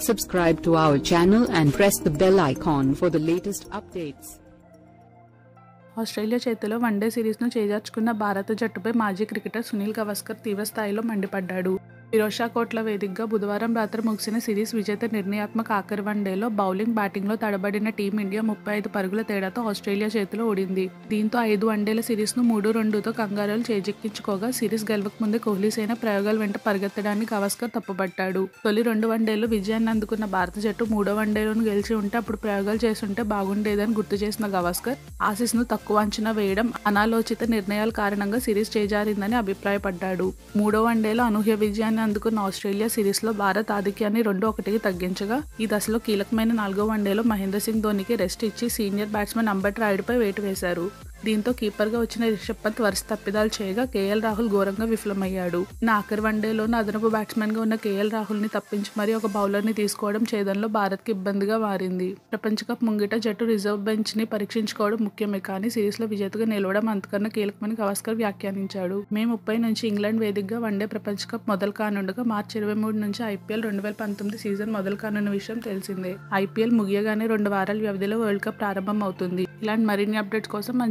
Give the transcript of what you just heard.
Subscribe to our channel and press the bell icon for the latest updates. Australia చేతిలో one day సిరీస్ను చేజార్చుకున్న భారత జట్టుపై మాజీ క్రికెటర్ సునీల్ గవస్కర్ తీవ్రస్థాయిలో మండిపడ్డాడు ఫిరోషా కోట్ల వేదికగా బుధవారం రాత్రి ముగిసిన సిరీస్ విజేత నిర్ణయాత్మక ఆఖరి వన్డేలో బౌలింగ్ బ్యాటింగ్లో తడబడిన టీమిండియా ముప్పై ఐదు పరుగుల తేడాతో ఆస్ట్రేలియా చేతిలో ఓడింది. దీంతో ఐదు వన్డేల సిరీస్ను మూడు రెండుతో కంగారులు చేజెక్కించుకోగా సిరీస్ గెలవక ముందే కోహ్లీ సేన ప్రయోగాల వెంట పరిగెత్తడానికి గవస్కర్ తప్పుపట్టాడు. తొలి రెండు వన్డేల్లో విజయాన్ని అందుకున్న భారత జట్టు మూడో వన్డేలోను గెలిచి ఉంటే అప్పుడు ప్రయోగాలు చేస్తుంటే బాగుండేదని గుర్తు చేసిన గవాస్కర్ ఆసీస్ను తక్కువ అంచనా వేయడం అనాలోచిత నిర్ణయాల కారణంగా సిరీస్ చేజారిందని అభిప్రాయపడ్డాడు. మూడో వన్డేలో అనూహ్య విజయాన్ని అందుకున్న ఆస్ట్రేలియా సిరీస్లో భారత్ ఆధిక్యాన్ని రెండు ఒకటికి తగ్గించగా ఈ దశలో కీలకమైన నాలుగో వన్డేలో మహేంద్ర సింగ్ ధోనికి రెస్ట్ ఇచ్చి సీనియర్ బ్యాట్స్మెన్ అంబట్ రాయుడుపై వేటు వేశారు. దీంతో కీపర్గా వచ్చిన రిషబ్ పంత్ వరుస తప్పిదాలు చేయగా కేఎల్ రాహుల్ ఘోరంగా విఫలమయ్యాడు. నా ఆఖరి వన్డేలోనూ అదనపు బ్యాట్స్మెన్గా ఉన్న కేఎల్ రాహుల్ని తప్పించి మరీ ఒక బౌలర్ని తీసుకోవడం చేయడంలో భారత్కి ఇబ్బందిగా మారింది. ప్రపంచ కప్ ముంగిట జట్టు రిజర్వ్ బెంచ్ని పరీక్షించుకోవడం ముఖ్యమే కానీ సిరీస్లో విజేతగా నిలవడం అంతకన్నా కీలకమని గవాస్కర్ వ్యాఖ్యానించాడు. మే ముప్పై నుంచి ఇంగ్లాండ్ వేదికగా వన్డే ప్రపంచ కప్ మొదలు కానుండగా మార్చి ఇరవై మూడు నుంచి ఐపీఎల్ రెండు వేల పంతొమ్మిది సీజన్ మొదలు కానున్న విషయం తెలిసిందే. ఐపీఎల్ ముగియగానే రెండు వారాల వ్యవధిలో వరల్డ్ కప్ ప్రారంభం అవుతుంది ఇలాంటి మరిన్ని అప్డేట్స్ కోసం మన